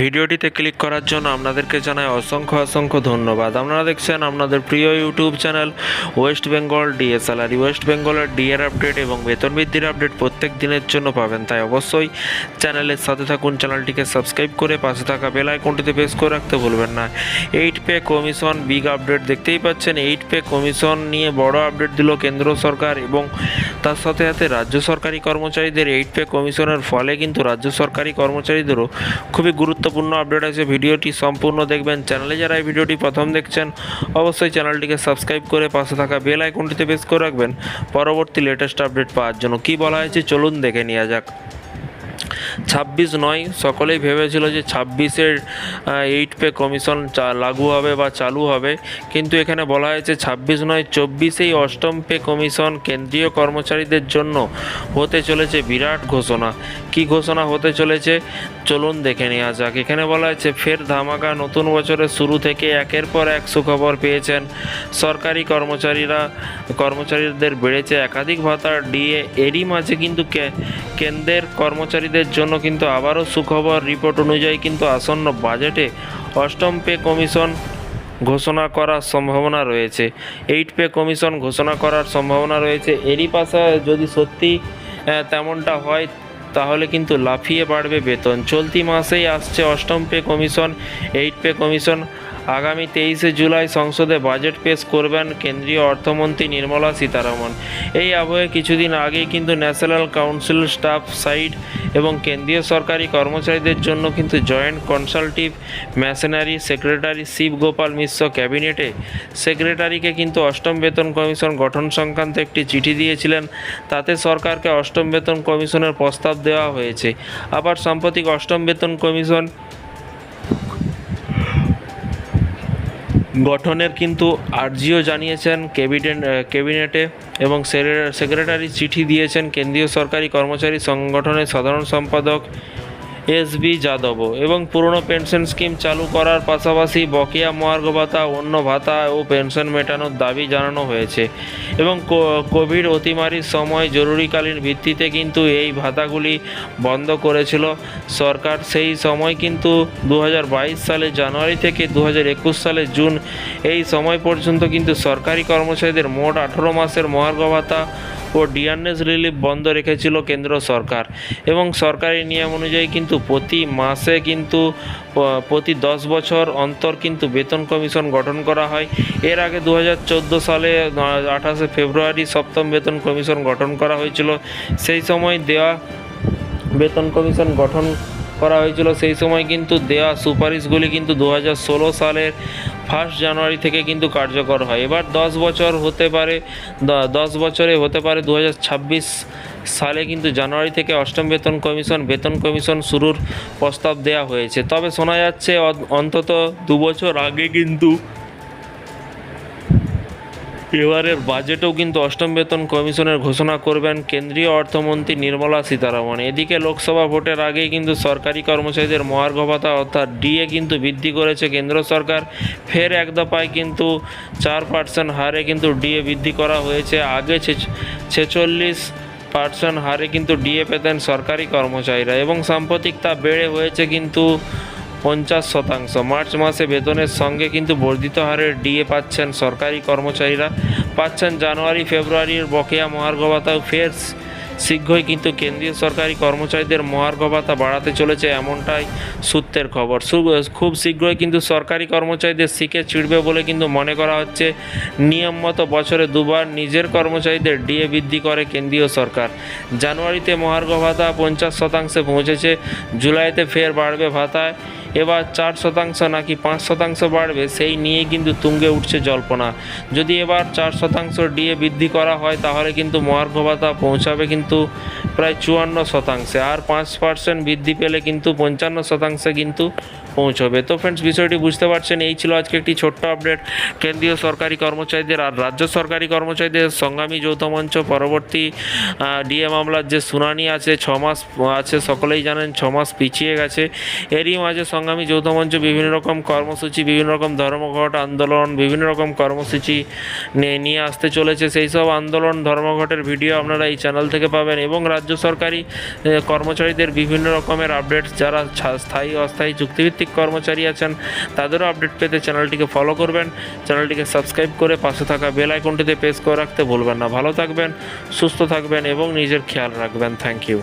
ভিডিওটিতে ক্লিক করার জন্য আপনাদেরকে জানাই অসংখ্য অসংখ্য ধন্যবাদ। আপনারা দেখছেন আপনাদের প্রিয় YouTube channel West Bengal DSLR. West বেঙ্গলের ডিএর আপডেট এবং বেতন বৃদ্ধির আপডেট প্রত্যেক দিনের জন্য পাবেন। তাই অবশ্যই চ্যানেলের সাথে থাকুন, চ্যানেলটিকে সাবস্ক্রাইব করে পাশে থাকা বেল আইকনটিতে প্রেস করে রাখতে ভুলবেন না। Eight pay commission big update দেখতেই পাচ্ছেন। এইট পে কমিশন নিয়ে বড় আপডেট দিল কেন্দ্র সরকার এবং তার সাথে সাথে রাজ্য সরকারি কর্মচারীদের এইট পে কমিশনের ফলে কিন্তু রাজ্য সরকারি কর্মচারীদেরও খুবই গুরুত্বপূর্ণ আপডেট আছে, ভিডিওটি সম্পূর্ণ দেখবেন। চ্যানেলে যারা এই ভিডিওটি প্রথম দেখছেন, অবশ্যই চ্যানেলটিকে সাবস্ক্রাইব করে পাশে থাকা বেল আইকনটিতে প্রেস করে রাখবেন। পরবর্তী লেটেস্ট আপডেট পাওয়ার জন্য কি বলা হয়েছে, চলুন দেখে নেওয়া যাক। ছাব্বিশ নয়, সকলেই ভেবেছিল যে ছাব্বিশের এইট পে কমিশন লাগু হবে বা চালু হবে। কিন্তু এখানে বলা হয়েছে ছাব্বিশ নয়, চব্বিশেই অষ্টম পে কমিশন কেন্দ্রীয় কর্মচারীদের জন্য হতে চলেছে বিরাট ঘোষণা। কি ঘোষণা হতে চলেছে? চলুন দেখে নেওয়া যাক। এখানে বলা হয়েছে, ফের ধামাকা নতুন বছরের শুরু থেকে একের পর এক সুখবর পেয়েছেন। সরকারি কর্মচারীরা, কর্মচারীদের বেড়েছে একাধিক ভাতার। ডিএ, এরই মাঝে কিন্তু কেন্দ্রের কর্মচারীদের জন্য কিন্তু আবারও সুখবর রিপোর্ট অনুযায়ী কিন্তু আসন্ন বাজেটে অষ্টম পে কমিশন ঘোষণা করার সম্ভাবনা রয়েছে। এইট পে কমিশন ঘোষণা করার সম্ভাবনা রয়েছে। এরই পাশে যদি সত্যি তেমনটা হয়, তাহলে কিন্তু লাফিয়ে বাড়বে বেতন। চলতি মাসেই আসছে অষ্টম pay commission, eight pay commission. আগামী তেইশে জুলাই সংসদে বাজেট পেশ করবেন কেন্দ্রীয় অর্থমন্ত্রী নির্মলা সীতারামন। এই আবহে কিছুদিন আগেই কিন্তু ন্যাশনাল কাউন্সিল স্টাফ সাইড এবং কেন্দ্রীয় সরকারি কর্মচারীদের জন্য কিন্তু joint consultative machinery secretary Shiv Gopal Mishra ক্যাবিনেটে সেক্রেটারিকে কিন্তু অষ্টম বেতন কমিশন গঠন সংক্রান্ত একটি চিঠি দিয়েছিলেন। তাতে সরকারকে অষ্টম বেতন কমিশনের প্রস্তাব দেওয়া হয়েছে। আবার সাম্প্রতিক অষ্টম বেতন কমিশন গঠনের কিন্তু আর্জিও জানিয়েছেন ক্যাবিনেট ক্যাবিনেটে এবং সেক্রেটারি চিঠি দিয়েছেন কেন্দ্রীয় সরকারি কর্মচারী সংগঠনের সাধারণ সম্পাদক এস বি যাদবও এবং পুরনো পেনশন স্কিম চালু করার পাশাপাশি বকেয়া মহার্ঘ ভাতা, অন্য ভাতা ও পেনশন মেটানোর দাবি জানানো হয়েছে। এবং কোভিড অতিমারির সময় জরুরিকালীন ভিত্তিতে কিন্তু এই ভাতাগুলি বন্ধ করেছিল সরকার। সেই সময় কিন্তু দু হাজার বাইশ সালে জানুয়ারি থেকে দু হাজার একুশ সালে জুন এই সময় পর্যন্ত কিন্তু সরকারি কর্মচারীদের মোট আঠেরো মাসের মহার্ঘ ভাতা ও ডিআরএস রিলিফ বন্ধ রেখেছিল কেন্দ্র সরকার। এবং সরকারি নিয়ম অনুযায়ী কিন্তু প্রতি মাসে কিন্তু প্রতি দশ বছর অন্তর কিন্তু বেতন কমিশন গঠন করা হয়। এর আগে দু হাজার চোদ্দ সালে আঠাশে ফেব্রুয়ারি সপ্তম বেতন কমিশন গঠন করা হয়েছিল। সেই সময় দেওয়া বেতন কমিশন গঠন করা হয়েছিল। সেই সময় কিন্তু দেওয়া সুপারিশগুলি কিন্তু দু হাজার ষোলো সালের ফার্স্ট জানুয়ারি থেকে কিন্তু কার্যকর হয়। এবার দশ বছর হতে পারে দশ বছরে হতে পারে দু হাজার ছাব্বিশ সালে কিন্তু জানুয়ারি থেকে অষ্টম বেতন কমিশন বেতন কমিশন শুরুর প্রস্তাব দেওয়া হয়েছে। তবে শোনা যাচ্ছে অন্তত দু বছর আগে কিন্তু এবারের বাজেটেও কিন্তু অষ্টম বেতন কমিশনের ঘোষণা করবেন কেন্দ্রীয় অর্থমন্ত্রী নির্মলা সীতারামন। এদিকে লোকসভা ভোটের আগেই কিন্তু সরকারি কর্মচারীদের মহার্ঘ ভাতা অর্থাৎ ডিএ কিন্তু বৃদ্ধি করেছে কেন্দ্র সরকার। ফের এক দফায় কিন্তু চার পার্সেন্ট হারে কিন্তু ডিএ বৃদ্ধি করা হয়েছে। আগে ছেচল্লিশ পার্সেন্ট হারে কিন্তু ডিএ পেতেন সরকারি কর্মচারীরা এবং সাম্প্রতিক তা বেড়ে হয়েছে কিন্তু পঞ্চাশ শতাংশ। মার্চ মাসে বেতনের সঙ্গে কিন্তু বর্ধিত হারে ডিএ পাচ্ছেন সরকারি কর্মচারীরা। পাচ্ছেন জানুয়ারি, ফেব্রুয়ারির বকেয়া মহার্ঘ ভাতাও ফের শীঘ্রই কিন্তু কেন্দ্রীয় সরকারি কর্মচারীদের মহার্ঘ ভাতা বাড়াতে চলেছে এমনটাই সূত্রের খবর। খুব শীঘ্রই কিন্তু সরকারি কর্মচারীদের শিখে ছিড়বে বলে কিন্তু মনে করা হচ্ছে। নিয়ম মতো বছরে দুবার নিজের কর্মচারীদের ডিএ বৃদ্ধি করে কেন্দ্রীয় সরকার। জানুয়ারিতে মহার্ঘ ভাতা পঞ্চাশ শতাংশে পৌঁছেছে, জুলাইতে ফের বাড়বে ভাতায়। এবার চার শতাংশ নাকি পাঁচ শতাংশ বাড়বে, সেই নিয়ে কিন্তু তুঙ্গে উঠছে জল্পনা। যদি এবার চার শতাংশ ডিএ বৃদ্ধি করা হয়, তাহলে কিন্তু মহার্ঘ ভাতা পৌঁছাবে কিন্তু প্রায় চুয়ান্ন শতাংশে। আর পাঁচ পার্সেন্ট বৃদ্ধি পেলে কিন্তু পঞ্চান্ন শতাংশে কিন্তু পৌঁছবে। তো ফ্রেন্ডস বিষয়টি বুঝতে পারছেন, এই ছিল আজকে একটি ছোট্ট আপডেট কেন্দ্রীয় সরকারি কর্মচারীদের আর রাজ্য সরকারি কর্মচারীদের সংগ্রামী যৌথ মঞ্চ পরবর্তী ডিএ মামলার যে শুনানি আছে, ছ মাস আছে, সকলেই জানেন ছ মাস পিছিয়ে গেছে। এরই মাঝে সংগ্রামী যৌথ মঞ্চ বিভিন্ন রকম কর্মসূচি, বিভিন্ন রকম ধর্মঘট আন্দোলন, বিভিন্ন রকম কর্মসূচি নিয়ে আসতে চলেছে। সেই সব আন্দোলন, ধর্মঘটের ভিডিও আপনারা এই চ্যানেল থেকে পাবেন এবং রাজ্য সরকারি কর্মচারীদের বিভিন্ন রকমের আপডেটস যারা স্থায়ী, অস্থায়ী চুক্তিভিত্তিক কর্মচারী আছেন, তাদেরও আপডেট পেতে চ্যানেলটিকে ফলো করবেন। চ্যানেলটিকে সাবস্ক্রাইব করে পাশে থাকা বেল আইকনটিতে প্রেস করে রাখতে ভুলবেন না। ভালো থাকবেন, সুস্থ থাকবেন এবং নিজের খেয়াল রাখবেন। Thank you